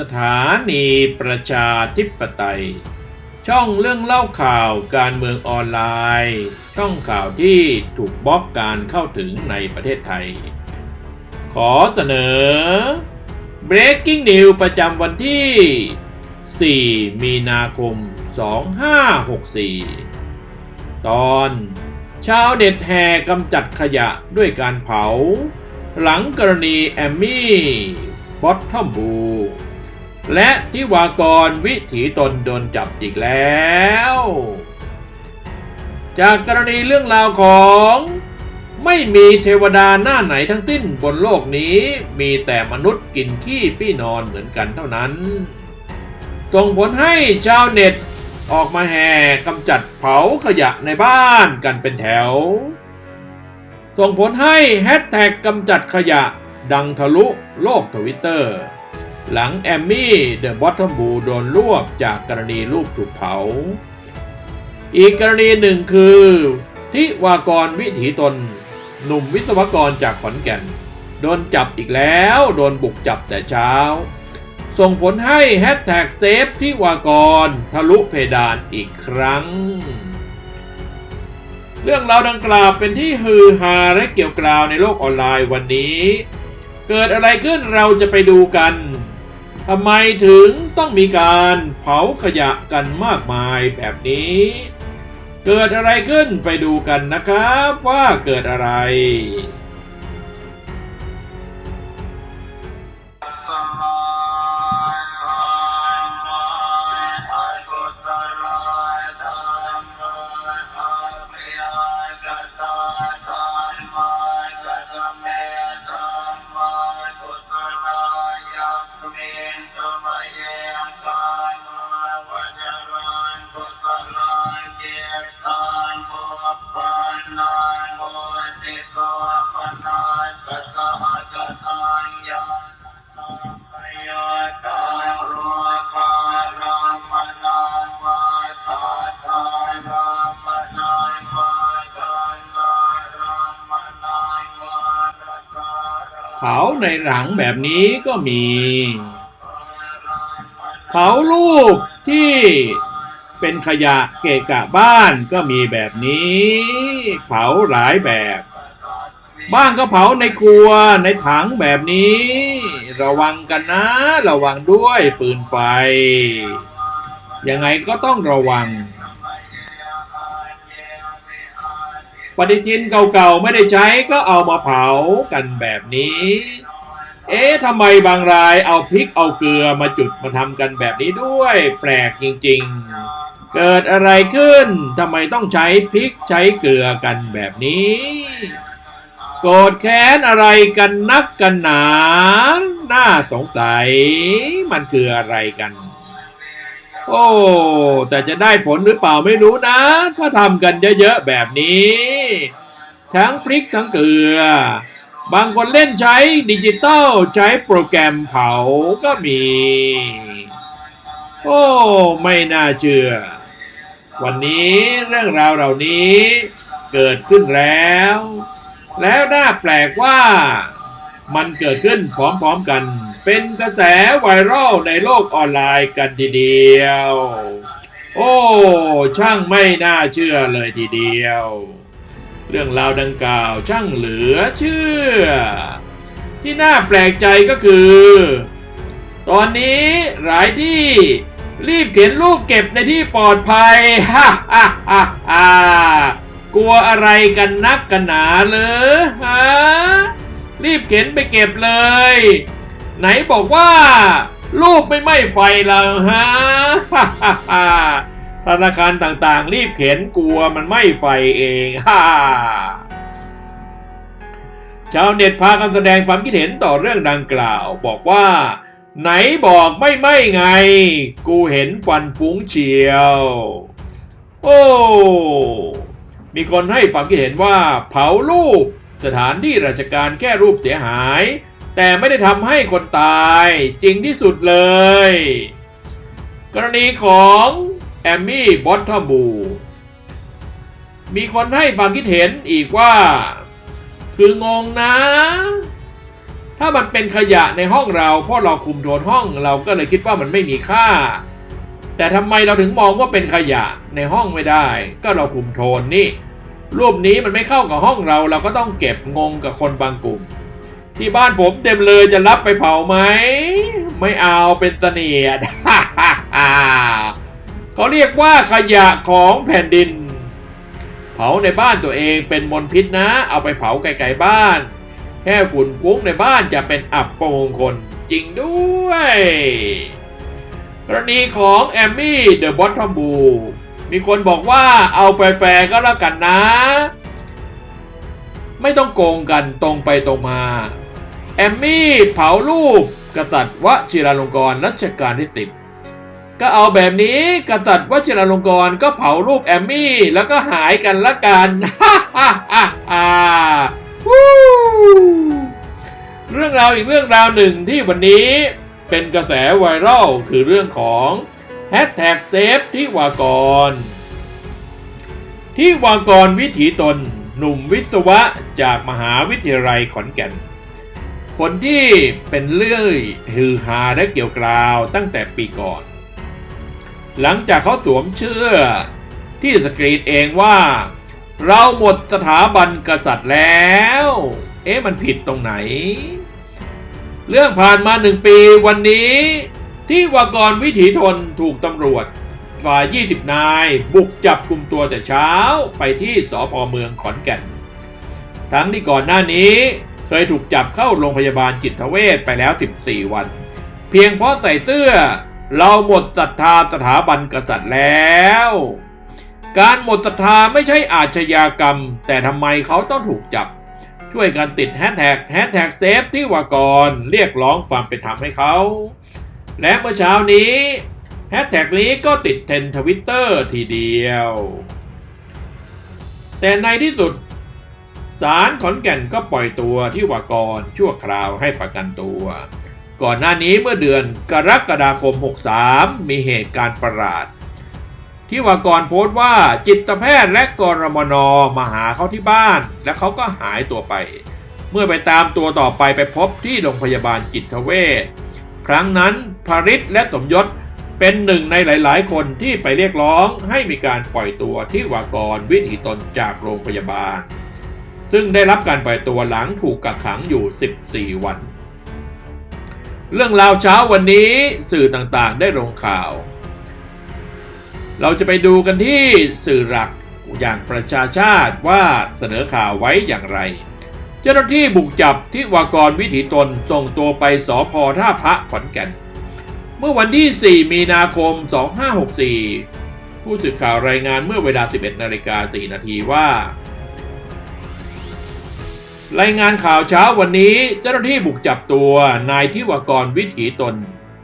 สถานีประชาธิปไตย ช่องเรื่องเล่าข่าวการเมืองออนไลน์ ช่องข่าวที่ถูกบล็อกการเข้าถึงในประเทศไทย ขอเสนอ Breaking News ประจำวันที่ 4 มีนาคม 2564 ตอนชาวเน็ตแห่กำจัดขยะด้วยการเผา หลังกรณีแอมมี่ บอททอมบู และที่วากรวิถีตนโดนจับอีกแล้ว จากกรณีเรื่องราวของ ไม่มีเทวดาหน้าไหนทั้งสิ้นบนโลกนี้ มีแต่มนุษย์กินขี้ปี้นอนเหมือนกันเท่านั้นส่งผลให้ชาวเน็ตออกมาแห่กำจัดเผาขยะในบ้านกันเป็นแถว ส่งผลให้แฮชแท็กกำจัดขยะดังทะลุโลกทวิตเตอร์ หลังแอมมี่เดอะบอททอมบูโดนรวบจากกรณีรูปถูกเผา อีกกรณีหนึ่งคือทิวากรวิถีตน หนุ่มวิศวกรจากขอนแก่น โดนจับอีกแล้ว โดนบุกจับแต่เช้า ส่งผลให้แฮชแท็กเซฟทิวากรทะลุเพดานอีกครั้ง เรื่องราวดังกล่าวเป็นที่ฮือฮาและเกี่ยวกราวในโลกออนไลน์วันนี้ เกิดอะไรขึ้นเราจะไปดูกัน ทำไมถึงต้องมีการเผาขยะกันมากมายแบบนี้ เกิดอะไรขึ้นไปดูกันนะครับว่าเกิดอะไร เผาในหลังแบบนี้ก็มี เผารูปที่เป็นขยะเกะกะบ้านก็มีแบบนี้ เผาหลายแบบ บ้างก็เผาในครัวในถังแบบนี้ ระวังกันนะ ระวังด้วยปืนไฟยังไงก็ต้องระวัง ปฏิทินเก่าๆไม่ได้ใช้ก็เอามาเผากันแบบนี้ เอ๊ะทำไมบางรายเอาพริกเอาเกลือมาจุดมาทำกันแบบนี้ด้วย แปลกจริงๆ เกิดอะไรขึ้นทำไมต้องใช้พริกใช้เกลือกันแบบนี้ โกรธแค้นอะไรกันนักกันหนา น่าสงสัยมันคืออะไรกัน โอ้ แต่จะได้ผลหรือเปล่าไม่รู้นะ ถ้าทำกันเยอะๆแบบนี้ ทั้งพริกทั้งเกลือ บางคนเล่นใช้ดิจิตอลใช้โปรแกรมเผาก็มี โอ้ ไม่น่าเชื่อ วันนี้เรื่องราวเหล่านี้เกิดขึ้นแล้ว แล้วน่าแปลกว่ามันเกิดขึ้นพร้อมๆกัน เป็นกระแสไวรัลในโลกออนไลน์กันทีเดียว โอ้ ช่างไม่น่าเชื่อเลยทีเดียว เรื่องราวดังกล่าวช่างเหลือเชื่อ ที่น่าแปลกใจก็คือ ตอนนี้หลายที่รีบเข็นลูกเก็บในที่ปลอดภัยฮ่าฮ่าฮ่าฮ่ากลัวอะไรกันนักกันหนาเลยฮะรีบเข็นไปเก็บเลย ไหนบอกว่าลูกไม่ไหม้ไฟแล้วฮะธนาคารต่างๆ รีบเข็นกลัวมันไหม้ไฟเองฮ่าชาวเน็ตพากันแสดงความคิดเห็นต่อเรื่องดังกล่าว บอกว่า ไหนบอกไม่ไหม่ไง กูเห็นฟันฟุ้งเชียว โอ้มีคนให้ความคิดเห็นว่าเผารูปสถานที่ราชการแค่รูปเสียหาย แต่ไม่ได้ทำให้คนตายจริงที่สุดเลย กรณีของแอมมี่บอททอมบูมีคนให้ความคิดเห็นอีกว่า คืองงนะ ถ้ามันเป็นขยะในห้องเราเพราะเราคุมโทนห้องเราก็เลยคิดว่ามันไม่มีค่า แต่ทำไมเราถึงมองว่าเป็นขยะในห้องไม่ได้ ก็เราคุมโทนนี่รูปนี้มันไม่เข้ากับห้องเราเราก็ต้องเก็บงงกับคนบางกลุ่ม ที่บ้านผมเต็มเลยจะรับไปเผาไหม ไม่เอาเป็นเสนียดเขาเรียกว่าขยะของแผ่นดิน เผาในบ้านตัวเองเป็นมลพิษนะ เอาไปเผาไกลๆบ้าน แค่ฝุ่นกุ้งในบ้านจะเป็นอับประมงคลจริงด้วย กรณีของแอมมี่เดอะบอททอมบูมีคนบอกว่าเอาแฟร์ก็แล้วกันนะ ไม่ต้องโกงกันตรงไปตรงมา แอมมี่เผารูป กษัตริย์วชิราลงกรณ์รัชกาลที่สิบก็เอาแบบนี้กษัตริย์วชิราลงกรณ์ก็เผารูปแอมมี่ แล้วก็หายกันละกันฮ่าฮ่าฮ่าฮ่าเรื่องราวอีกเรื่องราวหนึ่งที่วันนี้เป็นกระแสไวรัลคือเรื่องของแฮชแท็กเซฟที่วากรที่วากรวิถีตน หนุ่มวิศวะจากมหาวิทยาลัยขอนแก่น คนที่เป็นเรื่องฮือฮาและเกี่ยวกราวตั้งแต่ปีก่อน หลังจากเขาสวมเชื่อที่สกรีนเองว่า เราหมดสถาบันกษัตริย์แล้ว เอ๊ะมันผิดตรงไหน เรื่องผ่านมาหนึ่งปีวันนี้ที่วากรวิถีทนถูกตำรวจฝ่าย 20 นายบุกจับกลุ่มตัวแต่เช้าไปที่สพเมืองขอนแก่น ทั้งที่ก่อนหน้านี้ เคยถูกจับเข้าโรงพยาบาลจิตเวชไปแล้ว 14 วัน เพียงเพราะใส่เสื้อ เราหมดศรัทธาสถาบันกษัตริย์แล้ว การหมดศรัทธาไม่ใช่อาชญากรรม แต่ทำไมเขาต้องถูกจับ ช่วยกันติดแฮชแท็กแฮชแท็กเซฟที่วากรเรียกร้องความเป็นธรรมให้เขา และเมื่อเช้านี้แฮชแท็กนี้ก็ติดเทรนทวิตเตอร์ทีเดียว แต่ในที่สุด ศาลขอนแก่นก็ปล่อยตัวที่วากรชั่วคราวให้ประกันตัว ก่อนหน้านี้เมื่อเดือนกรกฎาคม 63 มีเหตุการณ์ประหลาด ที่วากรโพสต์ว่าจิตแพทย์และกรมนมาหาเขาที่บ้าน และเขาก็หายตัวไป เมื่อไปตามตัวต่อไปไปพบที่โรงพยาบาลจิตเวชครั้งนั้นภริษและสมยศเป็นหนึ่งในหลายๆ คนที่ไปเรียกร้องให้มีการปล่อยตัวที่วากรวิถีตนจากโรงพยาบาล ซึ่งได้รับการปล่อยตัวหลังถูกกักขังอยู่ 14 วัน เรื่องราวเช้าวันนี้สื่อต่างๆได้ลงข่าว เราจะไปดูกันที่สื่อหลักอย่างประชาชาติว่าเสนอข่าวไว้อย่างไร เจ้าหน้าที่บุกจับที่วากรวิถีตนส่งตัวไปสอพอท่าพระขอนแก่น เมื่อวันที่ 4 มีนาคม 2564 ผู้สื่อข่าวรายงานเมื่อเวลา 11 นาฬิกา 4 นาทีว่า รายงานข่าวเช้าวันนี้เจ้าหน้าที่บุกจับตัวนายทิวกรวิถีตน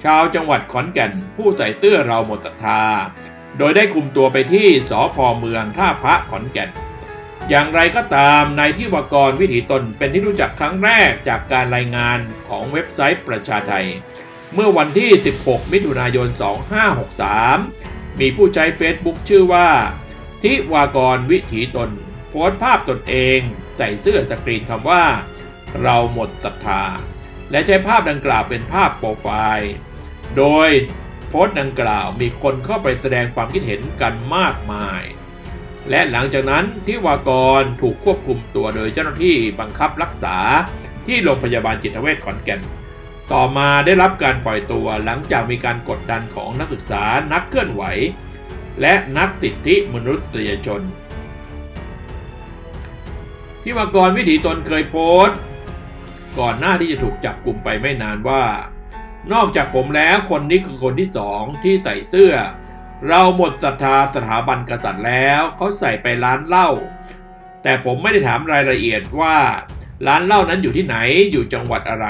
ชาวจังหวัดขอนแก่น ผู้ใส่เสื้อเราหมดศรัทธา โดยได้คุมตัวไปที่สพเมืองท่าพระขอนแก่น อย่างไรก็ตามนายทิวกรวิถีตนเป็นที่รู้จักครั้งแรกจากการรายงานของเว็บไซต์ประชาไทย เมื่อวันที่ 16 มิถุนายน 2563 มีผู้ใช้เฟซบุ๊กชื่อว่า ทิวากรวิถีตน โพสต์ภาพตนเอง ใส่เสื้อสกรีนคำว่า เราหมดศรัทธา และใช้ภาพดังกล่าวเป็นภาพโปรไฟล์ โดยโพสต์ดังกล่าวมีคนเข้าไปแสดงความคิดเห็นกันมากมาย และหลังจากนั้นทิวากรถูกควบคุมตัวโดยเจ้าหน้าที่บังคับรักษาที่โรงพยาบาลจิตเวชขอนแก่น ต่อมาได้รับการปล่อยตัวหลังจากมีการกดดันของนักศึกษานักเคลื่อนไหว และนักติดทิมนุษยชน ที่วากรวิถีตนเคยโพสต์ ก่อนหน้าที่จะถูกจับกลุ่มไปไม่นานว่า นอกจากผมแล้วคนนี้คือคนที่สองที่ใส่เสื้อ เราหมดศรัทธาสถาบันกษัตริย์แล้วเขาใส่ไปร้านเหล้าแต่ผมไม่ได้ถามรายละเอียดว่า ร้านเหล้านั้นอยู่ที่ไหนอยู่จังหวัดอะไร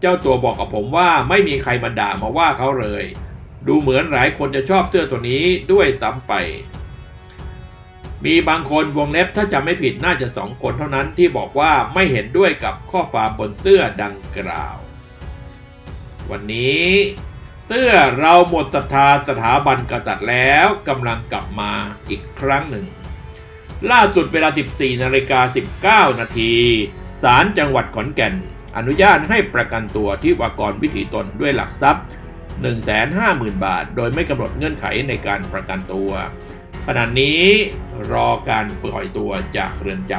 เจ้าตัวบอกกับผมว่าไม่มีใครมาด่ามาว่าเขาเลย ดูเหมือนหลายคนจะชอบเสื้อตัวนี้ด้วยซ้ำไป มีบางคนวงเล็บถ้าจำไม่ผิดน่าจะสองคนเท่านั้นที่บอกว่าไม่เห็นด้วยกับข้อความบนเสื้อดังกล่าว วันนี้เสื้อเราหมดศรัทธาสถาบันกษัตริย์แล้วกำลังกลับมาอีกครั้งหนึ่ง ล่าสุดเวลา 14นาฬิกา19 นาทีศาลจังหวัดขอนแก่น อนุญาตให้ประกันตัวที่วากรวิถีตนด้วยหลักทรัพย์ 150,000 บาท โดยไม่กำหนดเงื่อนไขในการประกันตัว ขณะนี้รอการปล่อยตัวจากเรือนจ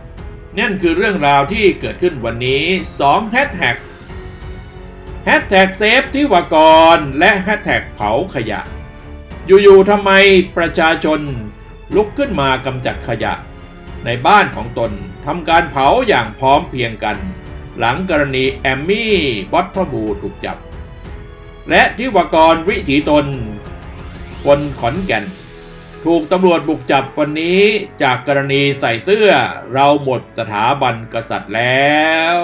ำนั่นคือเรื่องราวที่เกิดขึ้นวันนี้2แฮชแท็กแฮชแท็กเซฟที่วากรและแฮชแท็กเผาขยะ อยู่ๆทำไมประชาชนลุกขึ้นมากำจัดขยะ ในบ้านของตนทำการเผาอย่างพร้อมเพรียงกัน หลังกรณีแอมมี่บอททบูถูกจับ และที่วากรวิถีตน คนขอนแก่น ถูกตำรวจบุกจับวันนี้จากกรณีใส่เสื้อเราหมดสถาบันกษัตริย์แล้ว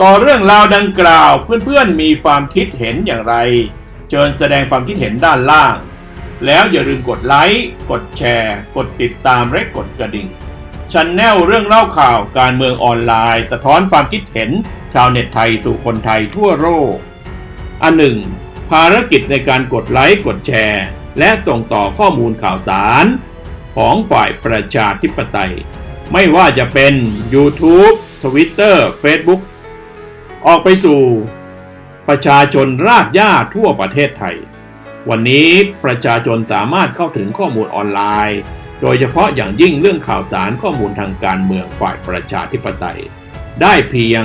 ต่อเรื่องราวดังกล่าวเพื่อนๆมีความคิดเห็นอย่างไร เชิญแสดงความคิดเห็นด้านล่าง แล้วอย่าลืมกดไลค์ กดแชร์ กดติดตามและกดกระดิ่งชันแนลเรื่องเล่าข่าวการเมืองออนไลน์ สะท้อนความคิดเห็น ชาวเน็ตไทยสู่คนไทยทั่วโลก อันหนึ่ง ภารกิจในการกดไลค์กดแชร์ และส่งต่อข้อมูลข่าวสาร ของฝ่ายประชาธิปไตย ไม่ว่าจะเป็น YouTube Twitter Facebook ออกไปสู่ประชาชนรากหญ้าทั่วประเทศไทย วันนี้ประชาชนสามารถเข้าถึงข้อมูลออนไลน์ โดยเฉพาะอย่างยิ่งเรื่องข่าวสารข้อมูลทางการเมืองฝ่ายประชาธิปไตย ได้เพียง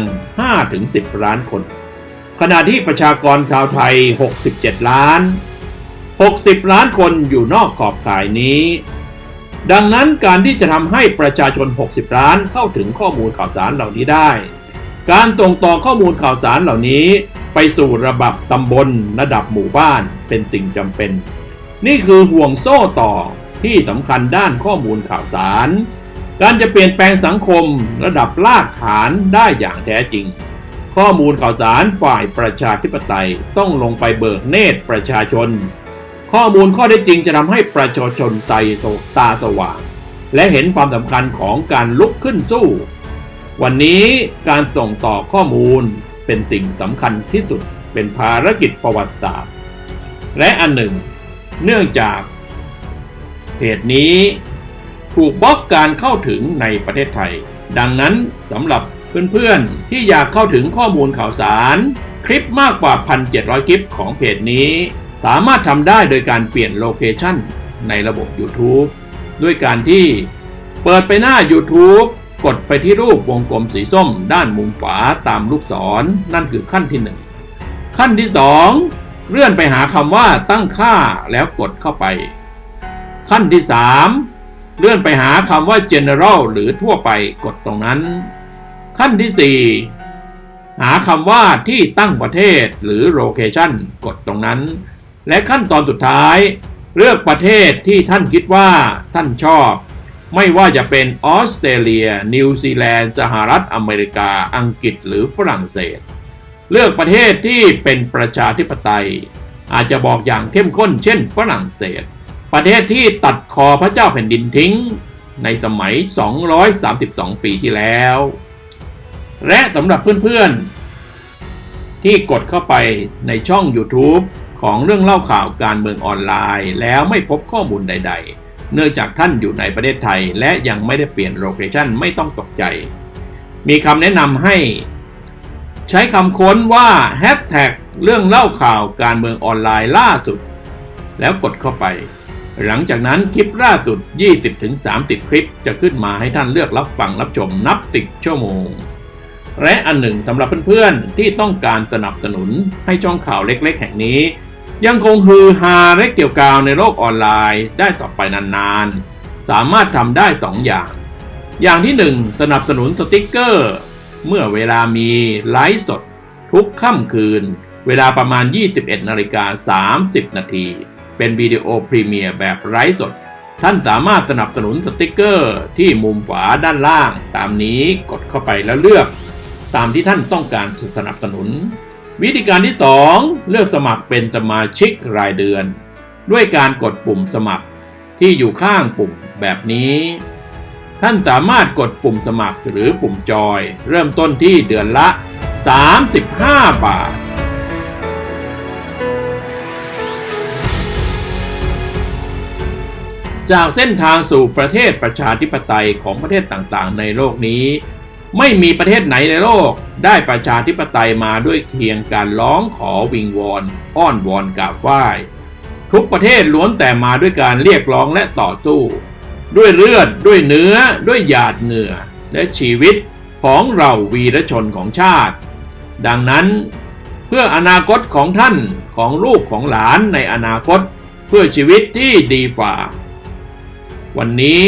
5-10 ล้านคน ขณะที่ประชากรชาวไทย 67 ล้าน 60 ล้านคนอยู่นอกขอบข่ายนี้ ดังนั้นการที่จะทำให้ประชาชน 60 ล้านเข้าถึงข้อมูลข่าวสารเหล่านี้ได้ การส่งต่อข้อมูลข่าวสารเหล่านี้ ไปสู่ระบบตำบลระดับหมู่บ้านเป็นสิ่งจำเป็น นี่คือห่วงโซ่ต่อที่สำคัญด้านข้อมูลข่าวสาร การจะเปลี่ยนแปลงสังคมระดับรากฐานได้อย่างแท้จริง ข้อมูลข่าวสารฝ่ายประชาธิปไตยต้องลงไปเบิกเนตรประชาชน ข้อมูลข้อได้จริงจะทำให้ประชาชนใจตตาสว่าง และเห็นความสำคัญของการลุกขึ้นสู้ วันนี้การส่งต่อข้อมูลเป็นสิ่งสำคัญที่สุดเป็นภารกิจประวัติศาสตร์ และอันหนึ่ง เนื่องจากเพจนี้ถูกบล็อกการเข้าถึงในประเทศไทย ดังนั้นสำหรับ เพื่อนๆ ที่อยากเข้าถึงข้อมูลข่าวสาร คลิปมากกว่า 1,700 คลิปของเพจนี้ สามารถทำได้โดยการเปลี่ยนโลเคชันในระบบ YouTube ด้วยการที่เปิดไปหน้า YouTube กดไปที่รูปวงกลมสีส้ม ด้านมุมขวาตามลูกศรนนั่นคือขั้นที่ 1 ขั้นที่ 2 เลื่อนไปหาคำว่าตั้งค่าแล้วกดเข้าไป ขั้นที่ 3 เลื่อนไปหาคำว่า general หรือทั่วไปกดตรงนั้น ขั้นที่ 4 หาคำว่าที่ตั้งประเทศหรือ location กดตรงนั้น และขั้นตอนสุดท้าย เลือกประเทศที่ท่านคิดว่าท่านชอบ ไม่ว่าจะเป็นออสเตรเลีย นิวซีแลนด์ สหรัฐอเมริกา อังกฤษหรือฝรั่งเศส เลือกประเทศที่เป็นประชาธิปไตย อาจจะบอกอย่างเข้มข้นเช่น ฝรั่งเศส ประเทศที่ตัดคอพระเจ้าแผ่นดินทิ้ง ในสมัย 232 ปีที่แล้ว และสำหรับเพื่อนๆ ที่กดเข้าไปในช่อง YouTube ของเรื่องเล่าข่าวการเมืองออนไลน์ แล้วไม่พบข้อมูลใด ๆ เนื่องจากท่านอยู่ในประเทศไทย และยังไม่ได้เปลี่ยนโลเคชันไม่ต้องตกใจ มีคำแนะนำให้ ใช้คำค้นว่าแฮชแท็กเรื่องเล่าข่าวการเมืองออนไลน์ล่าสุด แล้วกดเข้าไป หลังจากนั้นคลิปล่าสุด 20-30 คลิปจะขึ้นมาให้ท่านเลือกรับฟังรับชมนับ 10 ชั่วโมง และอันหนึ่งสำหรับเพื่อนๆ ที่ต้องการสนับสนุนให้ช่องข่าวเล็กๆ แห่งนี้ ยังคงฮือฮาและเกี่ยวกาวในโลกออนไลน์ได้ต่อไปนานๆ สามารถทำได้2ออย่าง อย่างที่ 1 สนับสนุนสติกเกอร์ เมื่อเวลามีไลฟ์สด ทุกค่ำคืน เวลาประมาณ 21นาฬิกา30 นาที เป็นวิดีโอพรีเมียร์แบบไลฟ์สดท่านสามารถสนับสนุนสติกเกอร์ที่มุมขวาด้านล่าง ตามนี้กดเข้าไปแล้วเลือก ตามที่ท่านต้องการสนับสนุน วิธีการที่ 2 เลือกสมัครเป็นสมาชิกรายเดือน ด้วยการกดปุ่มสมัครที่อยู่ข้างปุ่มแบบนี้ ท่านสามารถกดปุ่มสมัครหรือปุ่มจอย เริ่มต้นที่เดือนละ 35 บาทจากเส้นทางสู่ประเทศประชาธิปไตยของประเทศต่างๆ ในโลกนี้ ไม่มีประเทศไหนในโลก ได้ประชาธิปไตยมาด้วยเพียงการร้องขอวิงวอนอ้อนวอนกราบไหว้ทุกประเทศล้วนแต่มาด้วยการเรียกร้องและต่อสู้ ด้วยเลือดด้วยเนื้อ ด้วยหยาดเหงื่อ และชีวิตของเราวีรชนของชาติ ดังนั้น เพื่ออนาคตของท่านของลูกของหลานในอนาคต เพื่อชีวิตที่ดีกว่า วันนี้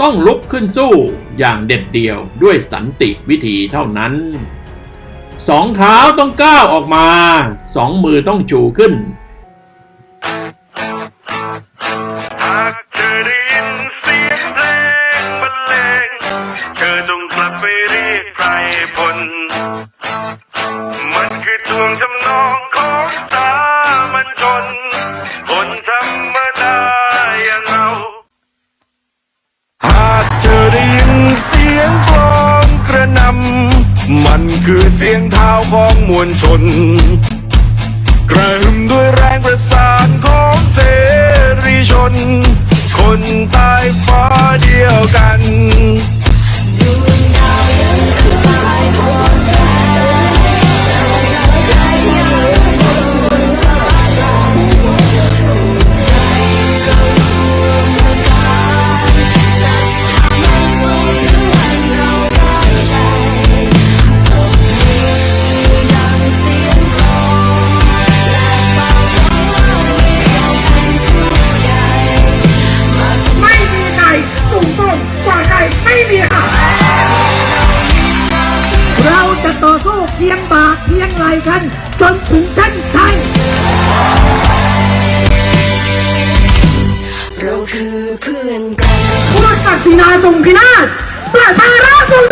ต้องลุกขึ้นสู้ อย่างเด็ดเดี่ยวด้วยสันติวิธีเท่านั้น สองเท้าต้องก้าวออกมา สองมือต้องชูขึ้น คือเสียงเท้าของมวลชน กระหึ่มด้วยแรงประสานของ กัน จนถึงเส้นชัยเราคือเพื่อนกันพวกศักดินาจงพินาศประชาราษฎรจงเจริญ